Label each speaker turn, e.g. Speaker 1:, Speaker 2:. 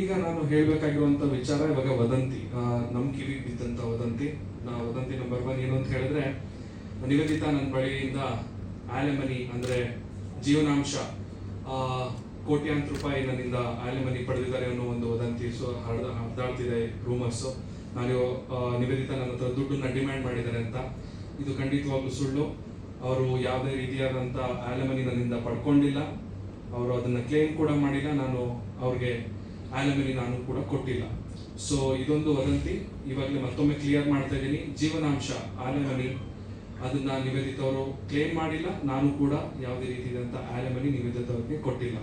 Speaker 1: ಈಗ ನಾನು ಹೇಳಬೇಕಾಗಿರುವಂತ ವಿಚಾರ ಇವಾಗ ವದಂತಿ. ನಮ್ಮ ನಮ್ ಕಿವಿ ಬಿದ್ದಂತ ವದಂತಿ. ವದಂತಿ ನಂಬರ್ ಒನ್ ಏನು ಅಂತ ಹೇಳಿದ್ರೆ ನಿಗದಿತ ನನ್ನ ಬಳಿಯಿಂದ ಆಲೆಮನಿ ಅಂದ್ರೆ ಜೀವನಾಂಶ ಕೋಟ್ಯಾಂತರ ರೂಪಾಯಿ ನನ್ನಿಂದ ಆಲೆಮನಿ ಪಡೆದಿದ್ದಾರೆ ಅನ್ನೋ ಒಂದು ವದಂತಿ. ಸೊ ಹರಿದ, ಹರಿದಾಡ್ತಿದೆ ರೂಮರ್ಸ್ ನಾನು ನಿಗದಿತ ನನ್ನ ಹತ್ರ ದುಡ್ಡನ್ನ ಡಿಮ್ಯಾಂಡ್ ಮಾಡಿದ್ದಾರೆ ಅಂತ. ಇದು ಖಂಡಿತವಾಗ್ಲೂ ಸುಳ್ಳು. ಅವರು ಯಾವುದೇ ರೀತಿಯಾದಂಥ ಆಲೆಮನಿ ನನ್ನಿಂದ ಪಡ್ಕೊಂಡಿಲ್ಲ. ಅವರು ಅದನ್ನ ಕ್ಲೇಮ್ ಕೂಡ ಮಾಡಿಲ್ಲ. ನಾನು ಅವ್ರಿಗೆ ಆಲಮಿನಿ ನಾನು ಕೂಡ ಕೊಟ್ಟಿಲ್ಲ. ಸೊ ಇದೊಂದು ವದಂತಿ. ಇವಾಗಲೇ ಮತ್ತೊಮ್ಮೆ ಕ್ಲಿಯರ್ ಮಾಡ್ತಾ ಇದ್ದೀನಿ. ಜೀವನಾಂಶ ಆಲಮನಿ ಅದನ್ನ ನಿವೇದಿತ ಅವರು ಕ್ಲೇಮ್ ಮಾಡಿಲ್ಲ. ನಾನು ಕೂಡ ಯಾವುದೇ ರೀತಿಯಾದಂಥ ಆಲಮನಿ ನಿವೇದಿತ ಅವ್ರಿಗೆ ಕೊಟ್ಟಿಲ್ಲ.